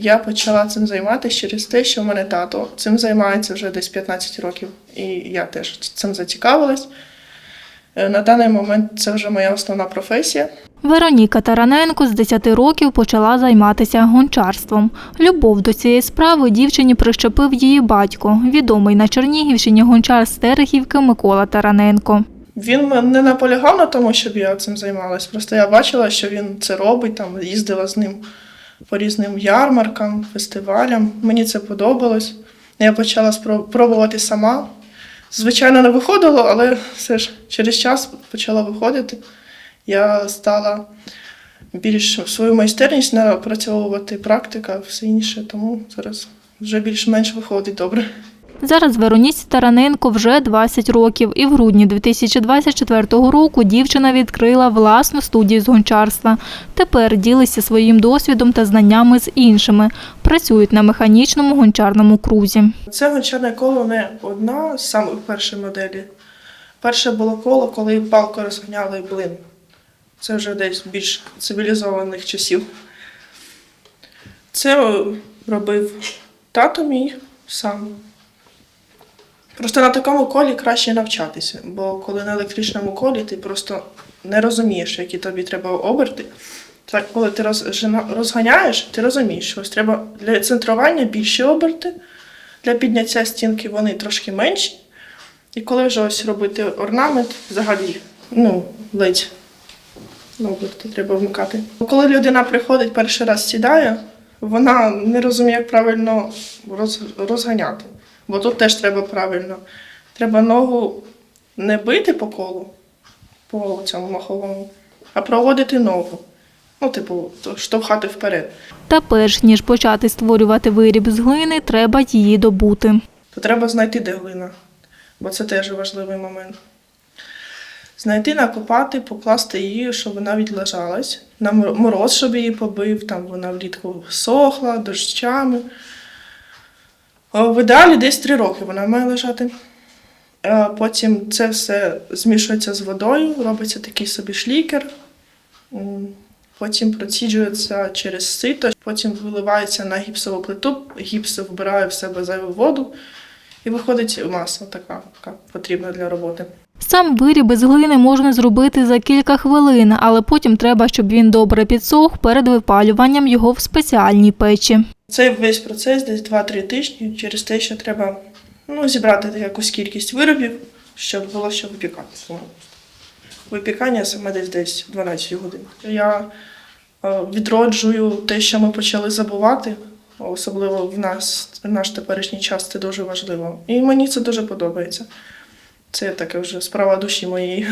я почала цим займатися через те, що в мене тато цим займається вже десь 15 років, і я теж цим зацікавилась. Е, На даний момент це вже моя основна професія. Вероніка Тараненко з 10 років почала займатися гончарством. Любов до цієї справи дівчині прищепив її батько, відомий на Чернігівщині гончар з Терехівки Микола Тараненко. Він не наполягав на тому, щоб я цим займалась. Просто я бачила, що він це робить, там їздила з ним по різним ярмаркам, фестивалям. Мені це подобалось. Я почала спробувати сама. Звичайно, не виходило, але все ж через час почала виходити. Я стала більш свою майстерність напрацьовувати, практика, все інше, тому зараз вже більш-менш виходить добре. Зараз Вероніці Тараненко вже 20 років, і в грудні 2024 року дівчина відкрила власну студію з гончарства. Тепер ділиться своїм досвідом та знаннями з іншими. Працюють на механічному гончарному крузі. Це гончарне коло не одна з самих перших моделей. Перше було коло, коли палку розганяли блин. Це вже десь більш цивілізованих часів. Це робив тато мій сам. Просто на такому колі краще навчатися, бо коли на електричному колі ти просто не розумієш, які тобі треба оберти. Так, коли ти розганяєш, ти розумієш, що ось треба для центрування більші оберти, для підняття стінки вони трошки менші. І коли вже ось робити орнамент, взагалі, ну, ледь оберти треба вмикати. Коли людина приходить перший раз сідає, вона не розуміє, як правильно роз, розганяти. Бо тут теж треба правильно. Треба ногу не бити по колу, по цьому маховому, а проводити ногу. Ну, типу, штовхати вперед. Та перш ніж почати створювати виріб з глини, треба її добути. то треба знайти, де глина, бо це теж важливий момент. Знайти, накопати, покласти її, щоб вона відлежалась. На мороз, щоб її побив, там вона влітку сохла, дощами. В ідеалі десь три роки вона має лежати. Потім це все змішується з водою, робиться такий собі шлікер. Потім проціджується через сито, потім виливається на гіпсову плиту, гіпс вбирає в себе зайву воду, і виходить маса така, яка потрібна для роботи. Сам виріб із глини можна зробити за кілька хвилин, але потім треба, щоб він добре підсох перед випалюванням його в спеціальній печі. Цей весь процес десь 2-3 тижні через те, що треба ну, зібрати якусь кількість виробів, щоб було що випікати. Випікання саме десь десь 12 годин. Я е, відроджую те, що ми почали забувати, особливо в нас, в наш теперішній час це дуже важливо. І мені це дуже подобається. Це таке вже справа душі моєї.